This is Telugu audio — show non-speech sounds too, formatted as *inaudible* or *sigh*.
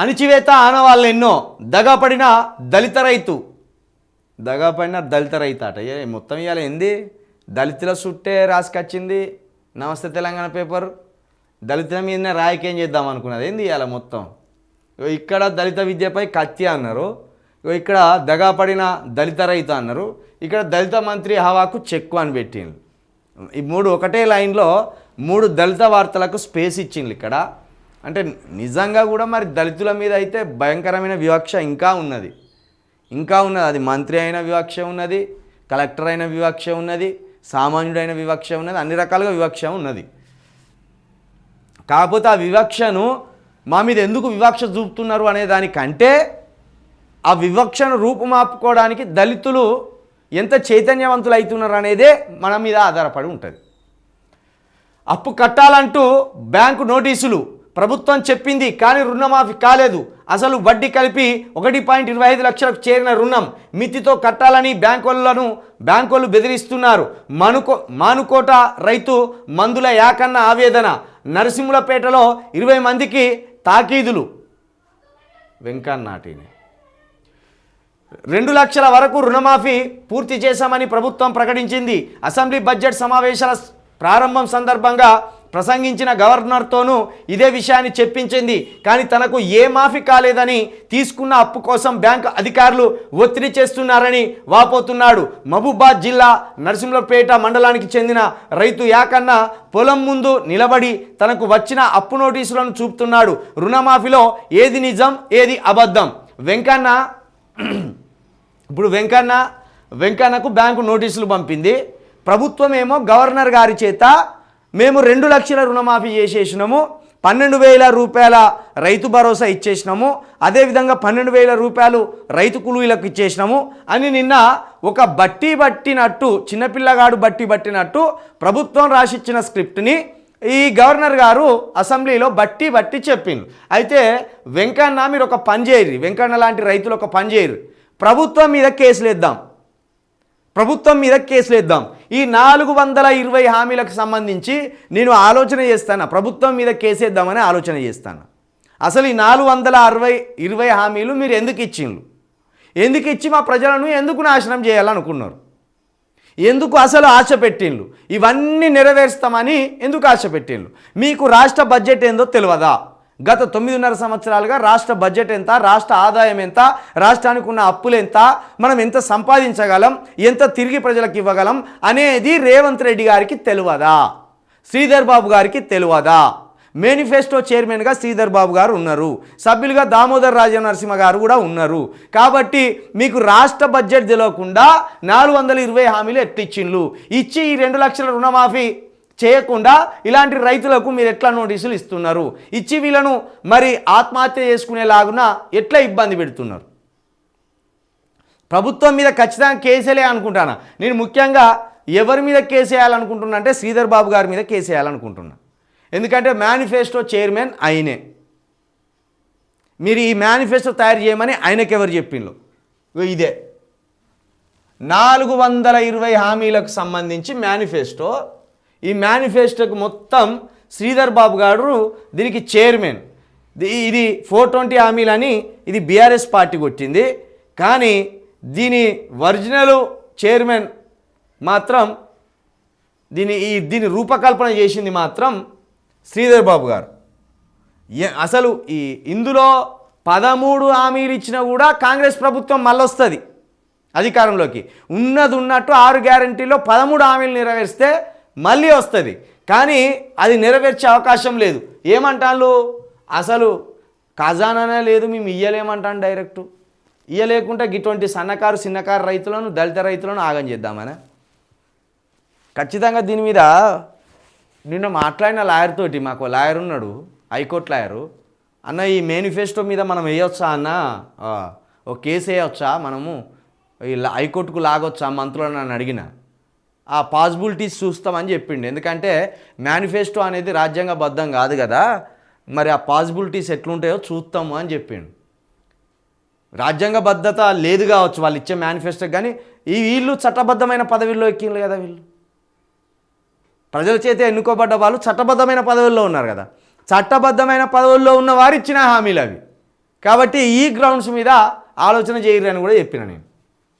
అణిచివేత ఆనవాళ్ళు ఎన్నో. దగపడిన దళిత రైతు. దగపడిన దళిత రైతు అట. మొత్తం ఇవాళ ఏంది? దళితుల సుట్టే రాసుకొచ్చింది నమస్తే తెలంగాణ పేపర్. దళితుల మీద రాయకేం చేద్దాం అనుకున్నది. ఏంది ఇవాళ మొత్తం? ఇగో ఇక్కడ దళిత విద్యపై కత్తి అన్నారు. ఇక్కడ దగాపడిన దళిత రైతు అన్నారు. ఇక్కడ దళిత మంత్రి హవాకు చెక్కు అని పెట్టిండ్రు. ఈ మూడు ఒకటే లైన్లో మూడు దళిత వార్తలకు స్పేస్ ఇచ్చిండ్రు ఇక్కడ. అంటే నిజంగా కూడా మరి దళితుల మీద అయితే భయంకరమైన వివక్ష ఇంకా ఉన్నది. ఇంకా ఉన్నది. అది మంత్రి అయిన వివక్ష ఉన్నది కలెక్టర్ అయిన వివక్ష ఉన్నది సామాన్యుడైన వివక్ష ఉన్నది అన్ని రకాలుగా వివక్ష ఉన్నది. కాకపోతే ఆ వివక్షను మా మీద ఎందుకు వివక్ష చూపుతున్నారు అనే దానికంటే ఆ వివక్షను రూపుమాపుకోవడానికి దళితులు ఎంత చైతన్యవంతులు అవుతున్నారు అనేదే మన మీద ఆధారపడి ఉంటుంది. అప్పు కట్టాలంటూ బ్యాంకు నోటీసులు ప్రభుత్వం చెప్పింది కానీ రుణమాఫీ కాలేదు. అసలు వడ్డీ కలిపి ఒకటి పాయింట్ ఇరవై ఐదు లక్షలకు చేరిన రుణం మితితో కట్టాలని బ్యాంకులను బ్యాంకులు బెదిరిస్తున్నారు. మనుకో మానుకోట రైతు మందుల యాకన్న ఆవేదన నరసింహులపేటలో ఇరవై మందికి తాకీదులు. వెంకన్నాటిని. రెండు లక్షల వరకు రుణమాఫీ పూర్తి చేశామని ప్రభుత్వం ప్రకటించింది. అసెంబ్లీ బడ్జెట్ సమావేశాల ప్రారంభం సందర్భంగా ప్రసంగించిన గవర్నర్తోనూ ఇదే విషయాన్ని చెప్పించింది. కానీ తనకు ఏ మాఫీ కాలేదని తీసుకున్న అప్పు కోసం బ్యాంక్ అధికారులు ఒత్తిడి చేస్తున్నారని వాపోతున్నాడు. మహబూబాద్ జిల్లా నరసింహపేట మండలానికి చెందిన రైతు యాకన్న పొలం ముందు నిలబడి తనకు వచ్చిన అప్పు నోటీసులను చూపుతున్నాడు. రుణమాఫీలో ఏది నిజం ఏది అబద్ధం? వెంకన్న *clears throat* ఇప్పుడు వెంకన్న వెంకన్నకు బ్యాంకు నోటీసులు పంపింది. ప్రభుత్వం ఏమో గవర్నర్ గారి చేత మేము రెండు లక్షల రుణమాఫీ చేసేసినాము పన్నెండు వేల రూపాయల రైతు భరోసా ఇచ్చేసినాము అదేవిధంగా పన్నెండు వేల రూపాయలు రైతు కూలీలకు ఇచ్చేసినాము అని నిన్న ఒక బట్టి పట్టినట్టు చిన్నపిల్లగాడు బట్టి పట్టినట్టు ప్రభుత్వం రాసిచ్చిన స్క్రిప్ట్ని ఈ గవర్నర్ గారు అసెంబ్లీలో బట్టి బట్టి చెప్పిండు. అయితే వెంకన్న మీరు ఒక పని చేయరు వెంకన్న లాంటి రైతులు ఒక పని చేయరు. ప్రభుత్వం మీద కేసులు వేద్దాం. ప్రభుత్వం మీద కేసులు వేద్దాం. ఈ నాలుగు వందల ఇరవై హామీలకు సంబంధించి నేను ఆలోచన చేస్తాను? ప్రభుత్వం మీద కేసేద్దామని ఆలోచన చేస్తాను? అసలు ఈ నాలుగు వందల అరవై ఇరవై హామీలు మీరు ఎందుకు ఇచ్చిండ్రు? ఎందుకు ఇచ్చి మా ప్రజలను ఎందుకు నాశనం చేయాలనుకున్నారు? ఎందుకు అసలు ఆశ పెట్టిండ్రు? ఇవన్నీ నెరవేరుస్తామని ఎందుకు ఆశ పెట్టిండ్రు? మీకు రాష్ట్ర బడ్జెట్ ఏందో తెలియదా? గత తొమ్మిదిన్నర సంవత్సరాలుగా రాష్ట్ర బడ్జెట్ ఎంత రాష్ట్ర ఆదాయం ఎంత రాష్ట్రానికి ఉన్న అప్పులు ఎంత మనం ఎంత సంపాదించగలం ఎంత తిరిగి ప్రజలకు ఇవ్వగలం అనేది రేవంత్ రెడ్డి గారికి తెలియదా? శ్రీధర్ బాబు గారికి తెలియదా? మేనిఫెస్టో చైర్మన్గా శ్రీధర్ బాబు గారు ఉన్నారు. సభ్యులుగా దామోదర్ రాజ నరసింహ గారు కూడా ఉన్నారు. కాబట్టి మీకు రాష్ట్ర బడ్జెట్ తెలియకుండా నాలుగు వందల ఇరవై హామీలు ఎట్టిచ్చిండ్లు? ఇచ్చి ఈ రెండు లక్షల రుణమాఫీ చేయకుండా ఇలాంటి రైతులకు మీరు ఎట్లా నోటీసులు ఇస్తున్నారు? ఇచ్చి వీళ్ళను మరి ఆత్మహత్య చేసుకునేలాగున ఎట్లా ఇబ్బంది పెడుతున్నారు? ప్రభుత్వం మీద ఖచ్చితంగా కేసేలే అనుకుంటానా? నేను ముఖ్యంగా ఎవరి మీద కేసు వేయాలనుకుంటున్నా అంటే శ్రీధర్ బాబు గారి మీద కేసు వేయాలనుకుంటున్నా ఎందుకంటే మేనిఫెస్టో చైర్మన్ ఆయనే. మీరు ఈ మేనిఫెస్టో తయారు చేయమని ఆయనకి ఎవరు చెప్పిండ్రు? ఇదే. నాలుగు వందల ఇరవై హామీలకు సంబంధించి మేనిఫెస్టో ఈ మేనిఫెస్టోకి మొత్తం శ్రీధర్ బాబు గారు దీనికి చైర్మన్ ఇది ఫోర్ ట్వంటీ హామీలని ఇది బీఆర్ఎస్ పార్టీ కొట్టింది. కానీ దీని ఒరిజినల్ చైర్మన్ మాత్రం దీని ఈ దీని రూపకల్పన చేసింది మాత్రం శ్రీధర్ బాబు గారు. అసలు ఈ ఇందులో పదమూడు హామీలు ఇచ్చినా కూడా కాంగ్రెస్ ప్రభుత్వం మళ్ళొస్తుంది అధికారంలోకి. ఉన్నది ఉన్నట్టు ఆరు గ్యారంటీలో పదమూడు హామీలు నెరవేరిస్తే మళ్ళీ వస్తుంది. కానీ అది నెరవేర్చే అవకాశం లేదు. ఏమంటాను అసలు ఖజానానే లేదు మేము ఇయ్యలేమంటాను డైరెక్ట్ ఇయ్యలేకుంటే ఇటువంటి సన్నకారు చిన్నకారు రైతులను దళిత రైతులను ఆగం చేద్దామనే? ఖచ్చితంగా దీని మీద నిన్న మాట్లాడిన లాయర్ తోటి మాకు లాయర్ ఉన్నాడు హైకోర్టు లాయరు. అన్న ఈ మేనిఫెస్టో మీద మనం వేయొచ్చా అన్న? ఒక ఓ కేసు వేయొచ్చా మనము? ఈ హైకోర్టుకు లాగొచ్చా మంత్రులను నన్ను అడిగిన. ఆ పాసిబిలిటీస్ చూస్తామని చెప్పిండు. ఎందుకంటే మేనిఫెస్టో అనేది రాజ్యాంగబద్ధం కాదు కదా. మరి ఆ పాసిబిలిటీస్ ఎట్లుంటాయో చూస్తాము అని చెప్పిండు. రాజ్యాంగబద్ధత లేదు కావచ్చు వాళ్ళు ఇచ్చే మేనిఫెస్టో కానీ ఈ వీళ్ళు చట్టబద్ధమైన పదవిలో ఎక్కిండ్రు కదా వీళ్ళు. ప్రజల చేత ఎన్నుకోబడ్డ వాళ్ళు చట్టబద్ధమైన పదవుల్లో ఉన్నారు కదా. చట్టబద్ధమైన పదవుల్లో ఉన్న వారు ఇచ్చిన హామీలు అవి. కాబట్టి ఈ గ్రౌండ్స్ మీద ఆలోచన చేయరు అని కూడా చెప్పిన నేను.